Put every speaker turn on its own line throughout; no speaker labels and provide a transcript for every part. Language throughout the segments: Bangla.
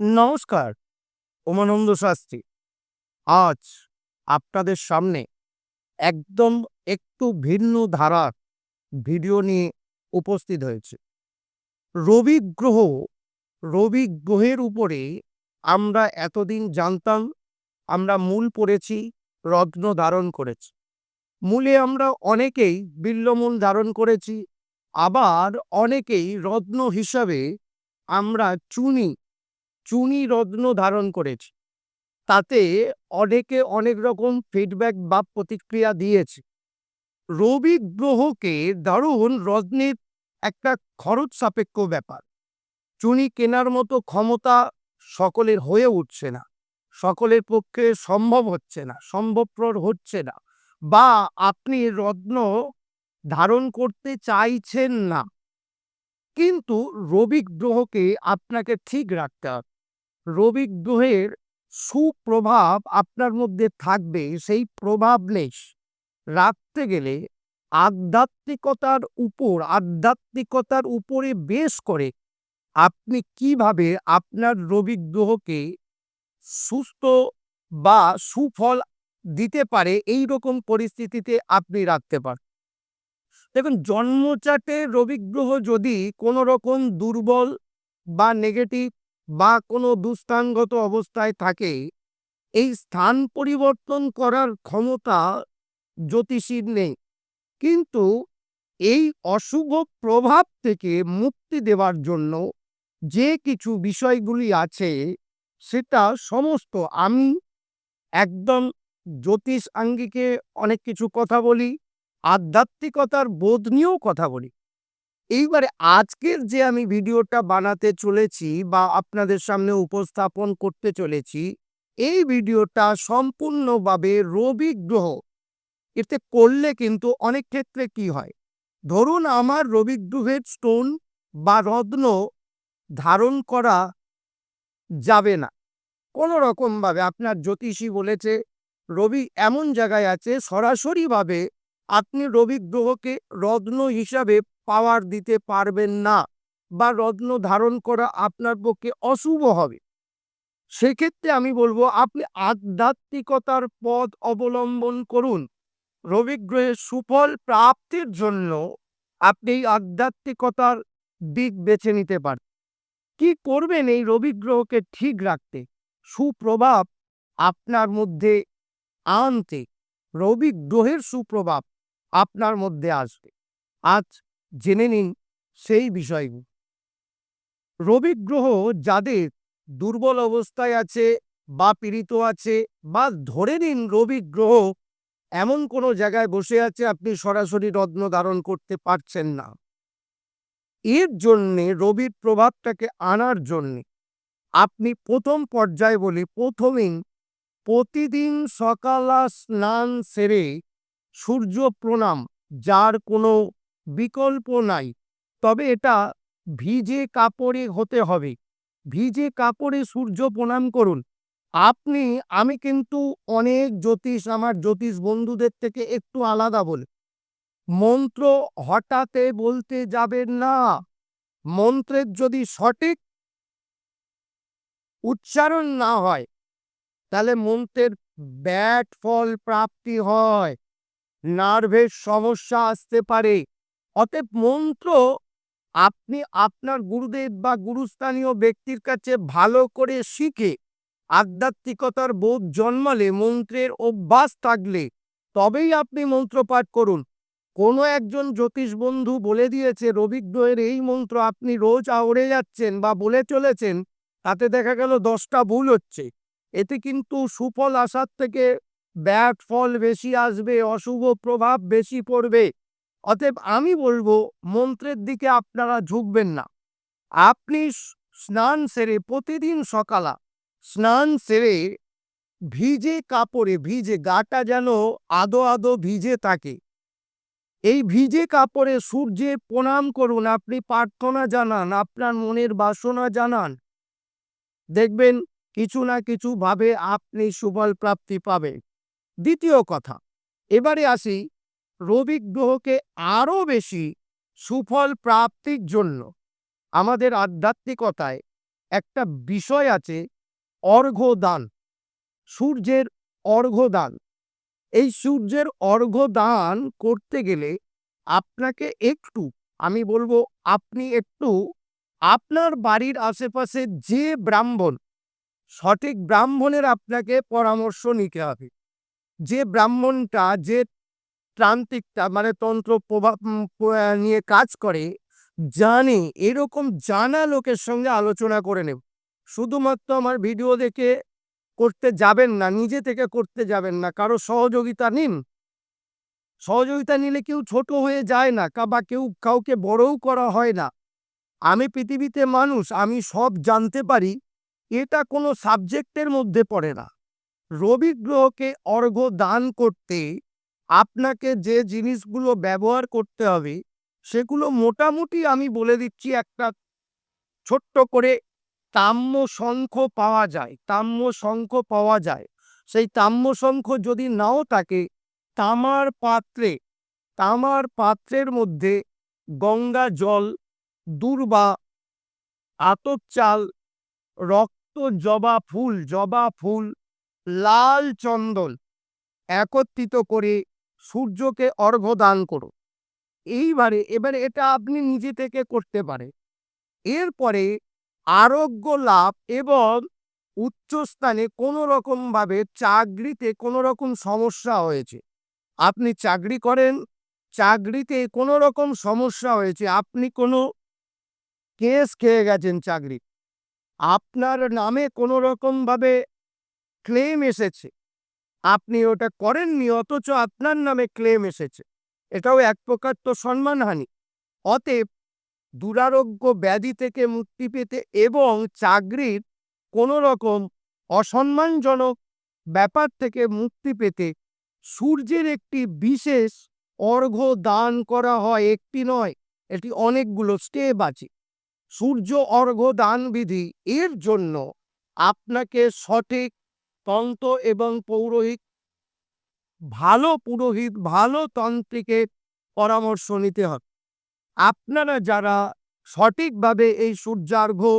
নমস্কার, উমানন্দ শাস্ত্রী। আজ আপনাদের সামনে একদম একটু ভিন্ন ধারার ভিডিও নিয়ে উপস্থিত হয়েছে। রবি গ্রহ, রবি গ্রহের উপরে আমরা এতদিন জানতাম, আমরা মূল পড়েছি, রত্ন ধারণ করেছি। মূলে আমরা অনেকেই বিল্লমূল ধারণ করেছি, আবার অনেকেই রত্ন হিসাবে আমরা চুনি চুনি রত্ন ধারণ করেছি। তাতে অনেকে অনেক রকম ফিডব্যাক বা প্রতিক্রিয়া দিয়েছে। রবি গ্রহকে দারুণ রত্নের একটা খরচ সাপেক্ষ ব্যাপার। চুনি কেনার মতো ক্ষমতা সকলের হয়ে উঠছে না। সকলের পক্ষে সম্ভব হচ্ছে না, সম্ভবপর হচ্ছে না বা আপনি রত্ন ধারণ করতে চাইছেন না। কিন্তু রবি গ্রহকে আপনাকে ঠিক রাখতে হবে। রবি গ্রহের সুপ্রভাব আপনার মধ্যে থাকবে, সেই প্রভাব নেই রাখতে গেলে আধ্যাত্মিকতার উপর, আধ্যাত্মিকতার উপরে বেশ করে আপনি কীভাবে আপনার রবি গ্রহকে সুস্থ বা সুফল দিতে পারে এই রকম পরিস্থিতিতে আপনি রাখতে পারেন দেখুন, জন্মচাটে রবিগ্রহ যদি কোনো রকম দুর্বল বা নেগেটিভ বা কোনো দুস্থানগত অবস্থায় থাকে, এই স্থান পরিবর্তন করার ক্ষমতা জ্যোতিষীর নেই। কিন্তু এই অশুভ প্রভাব থেকে মুক্তি দেওয়ার জন্য যে কিছু বিষয়গুলি আছে, সেটা সমস্ত আমি একদম জ্যোতিষ আঙ্গিকে অনেক কিছু কথা বলি, আধ্যাত্মিকতার বোধ নিয়েও কথা বলি। এইবারে আজকের যে আমি ভিডিওটা বানাতে চলেছি বা আপনাদের সামনে উপস্থাপন করতে চলেছি, এই ভিডিওটা সম্পূর্ণভাবে রবি গ্রহ। এতে করলে কিন্তু অনেক ক্ষেত্রে কি হয়? ধরুন আমার রবি গ্রহের স্টোন বা রত্ন ধারণ করা যাবে না। কোনো রকমভাবে আপনার জ্যোতিষী বলেছে, রবি এমন জায়গায় আছে সরাসরিভাবে আপনি রবি গ্রহকে রত্ন হিসাবে পাওয়ার দিতে পারবেন না বা রত্ন ধারণ করা আপনার পক্ষে অশুভ হবে। সেক্ষেত্রে আমি বলব, আপনি আধ্যাত্মিকতার পথ অবলম্বন করুন। রবি গ্রহের সুফল প্রাপ্তির জন্য আপনি এই আধ্যাত্মিকতার দিক বেছে নিতে পারেন কি করবেন এই রবি গ্রহকে ঠিক রাখতে? সুপ্রভাব আপনার মধ্যে আনতে। রবি গ্রহের সুপ্রভাব আপনার মধ্যে আসবে। আজ জেনে নিন সেই বিষয়গুলো। রবি গ্রহ যাদের দুর্বল অবস্থায় আছে বা পীড়িত আছে বা ধরে নিন রবি গ্রহ এমন কোনো জায়গায় বসে আছে আপনি সরাসরি রত্ন ধারণ করতে পারছেন না। এর জন্যে রবির প্রভাবটাকে আনার জন্যে আপনি প্রথম পর্যায়ে বলি প্রথমেই প্রতিদিন সকালা স্নান সেরে সূর্য প্রণাম, যার কোনো বিকল্প নাই। তবে এটা ভিজে কাপড়ে হতে হবে। ভিজে কাপড়ে সূর্য প্রণাম করুন। আপনি, আমি কিন্তু অনেক জ্যোতিষ, আমার জ্যোতিষ বন্ধুদের থেকে একটু আলাদা বলে। মন্ত্র হঠাতে বলতে যাবেন না। মন্ত্রের যদি সঠিক উচ্চারণ না হয়, তাহলে মন্ত্রের ব্যাট ফল প্রাপ্তি হয়। নার্ভের সমস্যা আসতে পারে। অতএব মন্ত্র আপনি আপনার গুরুদেব বা গুরুস্থানীয় ব্যক্তির কাছে ভালো করে শিখে, আধ্যাত্মিকতার বোধ জন্মালে মন্ত্রের অভ্যাস থাকলে তবেই আপনি মন্ত্র পাঠ করুন। কোনো একজন জ্যোতিষ বন্ধু বলে দিয়েছে, রবিগ্রহের এই মন্ত্র আপনি রোজ আওড়ে যাচ্ছেন বা বলে চলেছেন, তাতে দেখা গেল দশটা ভুল হচ্ছে। এতে কিন্তু সুফল আসার থেকে ব্যাড ফল বেশি আসবে, অশুভ প্রভাব বেশি পড়বে। অতএব আমি বলব, মন্ত্রের দিকে আপনারা ঝুঁকবেন না। আপনি স্নান সেরে প্রতিদিন সকালা স্নান সেরে ভিজে কাপড়ে, ভিজে গাটা যেন আদো আদো ভিজে থাকে। এই ভিজে কাপড়ে সূর্যে প্রণাম করুন, আপনি প্রার্থনা জানান, আপনার মনের বাসনা জানান। দেখবেন কিছু না কিছু ভাবে আপনি সুফল প্রাপ্তি পাবেন। দ্বিতীয় কথা, এবারে আসি রবি গ্রহকে আরও বেশি সুফল প্রাপ্তির জন্য। আমাদের আধ্যাত্মিকতায় একটা বিষয় আছে অর্ঘ্যদান, সূর্যের অর্ঘ্যদান। এই সূর্যের অর্ঘ্যদান করতে গেলে আপনাকে একটু, আমি বলব আপনি একটু আপনার বাড়ির আশেপাশে যে ব্রাহ্মণ, সঠিক ব্রাহ্মণের আপনাকে পরামর্শ নিতে হবে। যে ব্রাহ্মণটা, যে তান্ত্রিকটা মানে তন্ত্র প্রভাব নিয়ে কাজ করে, জানে, এরকম জানা লোকের সঙ্গে আলোচনা করে নেব। শুধুমাত্র আমার ভিডিও দেখে করতে যাবেন না, নিজে থেকে করতে যাবেন না, কারও সহযোগিতা নিন। সহযোগিতা নিলে কেউ ছোট হয়ে যায় না বা কেউ কাউকে বড়ও করা হয় না। আমি পৃথিবীতে মানুষ, আমি সব জানতে পারি, এটা কোনো সাবজেক্টের মধ্যে পড়ে না। রবি গ্রহকে অর্ঘ্য দান করতে আপনাকে যে জিনিসগুলো ব্যবহার করতে হবে, সেগুলো মোটামুটি আমি বলে দিচ্ছি একটা ছোট্ট করে তাম্য শঙ্খ পাওয়া যায় তাম্য শঙ্খ পাওয়া যায়। সেই তাম্য শঙ্খ যদি নাও থাকে, তামার পাত্রে, তামার পাত্রের মধ্যে গঙ্গা জল, দূর্বা, আতপ চাল, রক্ত জবা ফুল জবা ফুল লাল চন্দন একত্রিত করে সূর্যকে অর্ঘ্য দান করো এইবারে, এবারে এটা আপনি নিজে থেকে করতে পারে এরপরে আরোগ্য লাভ এবং উচ্চস্থানে কোনো রকমভাবে চাকরিতে কোনো রকম সমস্যা হয়েছে। আপনি চাকরি করেন, চাকরিতে কোনো রকম সমস্যা হয়েছে, আপনি কোনো কেস খেয়ে গেছেন চাকরি। আপনার নামে কোনো রকমভাবে ক্লেম এসেছে। আপনি ওটা করেননি, অথচ আপনার নামে ক্লেম এসেছে। এটাও এক প্রকার তো সম্মানহানি। অতএব দুরারোগ্য ব্যাধি থেকে মুক্তি পেতে এবং চাকরির কোনো রকম অসম্মানজনক ব্যাপার থেকে মুক্তি পেতে সূর্যের একটি বিশেষ অর্ঘ্য দান করা হয় একটি নয়, এটি অনেকগুলো স্টেপ আছে। সূর্য অর্ঘ্য দান বিধি এর জন্য আপনাকে সঠিক তন্ত্র এবং পৌরোহিত, ভালো পুরোহিত, ভালো তান্ত্রিকের পরামর্শ নিতে হবে। আপনারা যারা সঠিকভাবে এই সূর্যার্ঘ্য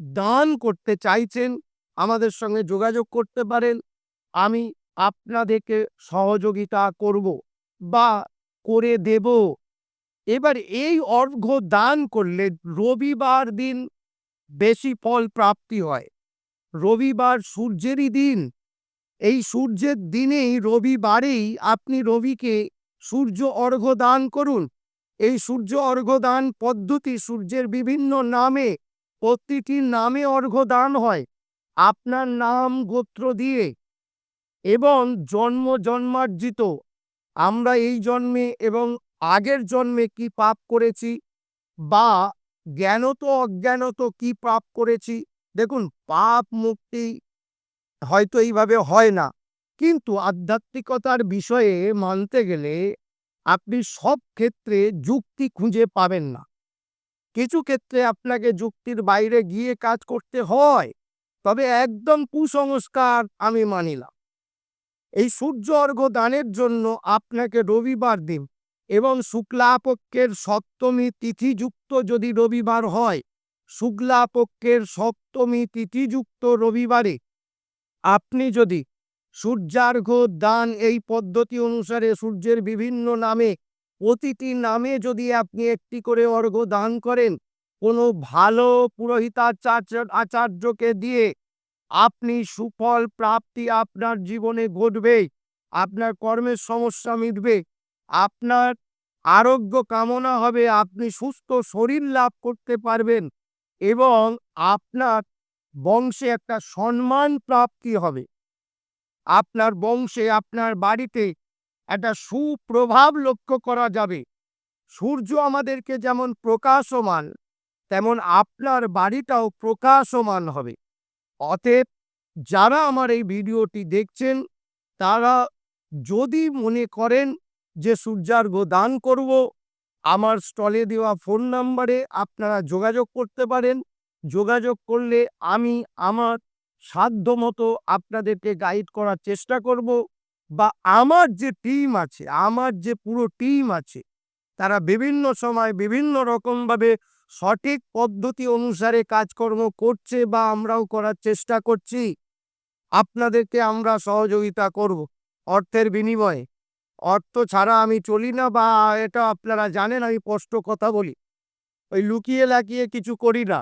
দান করতে চাইছেন, আমাদের সঙ্গে যোগাযোগ করতে পারেন। আমি আপনাদেরকে সহযোগিতা করব বা করে দেব। এবার এই অর্ঘ্য দান করলে রবিবার দিন বেশি ফল প্রাপ্তি হয়। রবিবার সূর্যেরই দিন। এই সূর্যের দিনেই রবিবারেই আপনি রবিকে সূর্য অর্ঘ্য দান করুন। এই সূর্য অর্ঘ্য দান পদ্ধতি সূর্যের বিভিন্ন নামে প্রতিটি নামে অর্ঘ্য দান হয়। আপনার নাম গোত্র দিয়ে এবং জন্ম জন্মার্জিত। আমরা এই জন্মে এবং আগের জন্মে কি পাপ করেছি বা জ্ঞানত অজ্ঞানত কি পাপ করেছি দেখুন, পাপ মুক্তি হয়তো এইভাবে হয় না। কিন্তু আধ্যাত্মিকতার বিষয়ে মানতে গেলে আপনি সব ক্ষেত্রে যুক্তি খুঁজে পাবেন না। কিছু ক্ষেত্রে আপনাকে যুক্তির বাইরে গিয়ে কাজ করতে হয়, তবে একদম কুসংস্কার আমি মানিলাম এই সূর্য অর্ঘ্য দানের জন্য আপনাকে রবিবার দিন এবং শুক্লাপক্ষের সপ্তমী তিথিযুক্ত যদি রবিবার হয় শুক্লা পক্ষের সপ্তমী তিথিযুক্ত রবিবারে। আপনি যদি সূর্যার্ঘ্য দান এই পদ্ধতি অনুসারে সূর্যের বিভিন্ন নামে, প্রতিটি নামে যদি আপনি একটি করে অর্ঘ্য দান করেন, কোনো ভালো পুরোহিতাচার্য, আচার্যকে দিয়ে আপনি সুফল প্রাপ্তি আপনার জীবনে ঘটবে, আপনার কর্মের সমস্যা মিটবে, আপনার আরোগ্য কামনা হবে, আপনি সুস্থ শরীর লাভ করতে পারবেন। এবং আপনার বংশে একটা সম্মান প্রাপ্তি হবে। আপনার বংশে আপনার বাড়িতে একটা সুপ্রভাব লক্ষ্য করা যাবে। সূর্য আমাদেরকে যেমন প্রকাশমান, তেমন আপনার বাড়িটাও প্রকাশমান হবে। অতএব যারা আমার এই ভিডিওটি দেখছেন, তারা যদি মনে করেন যে সূর্যার্ঘ দান করব আমার স্টলে দেওয়া ফোন নাম্বারে আপনারা যোগাযোগ করতে পারেন। যোগাযোগ করলে আমি আমার সাধ্য মতো আপনাদেরকে গাইড করার চেষ্টা করব বা আমার যে টিম আছে, আমার যে পুরো টিম আছে, তারা বিভিন্ন সময় বিভিন্ন রকমভাবে সঠিক পদ্ধতি অনুসারে কাজকর্ম করছে বা আমরাও করার চেষ্টা করছি। আপনাদেরকে আমরা সহযোগিতা করব অর্থের বিনিময়ে। অর্থ ছাড়া আমি চলি না বা এটা আপনারা জানেন, আমি স্পষ্ট কথা বলি। ওই লুকিয়ে লাকিয়ে কিছু করি না।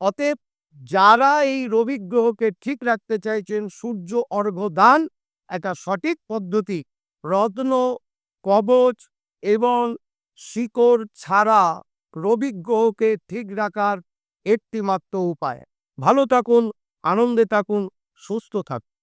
অতএব যারা এই রবি গ্রহকে ঠিক রাখতে চাইছেন, সূর্য অর্ঘ্য দান একটা সঠিক পদ্ধতি। রত্ন, কবচ এবং শিকড় ছাড়া রবি গ্রহকে ঠিক রাখার একটি মাত্র উপায়। ভালো থাকুন, আনন্দে থাকুন, সুস্থ থাকুন।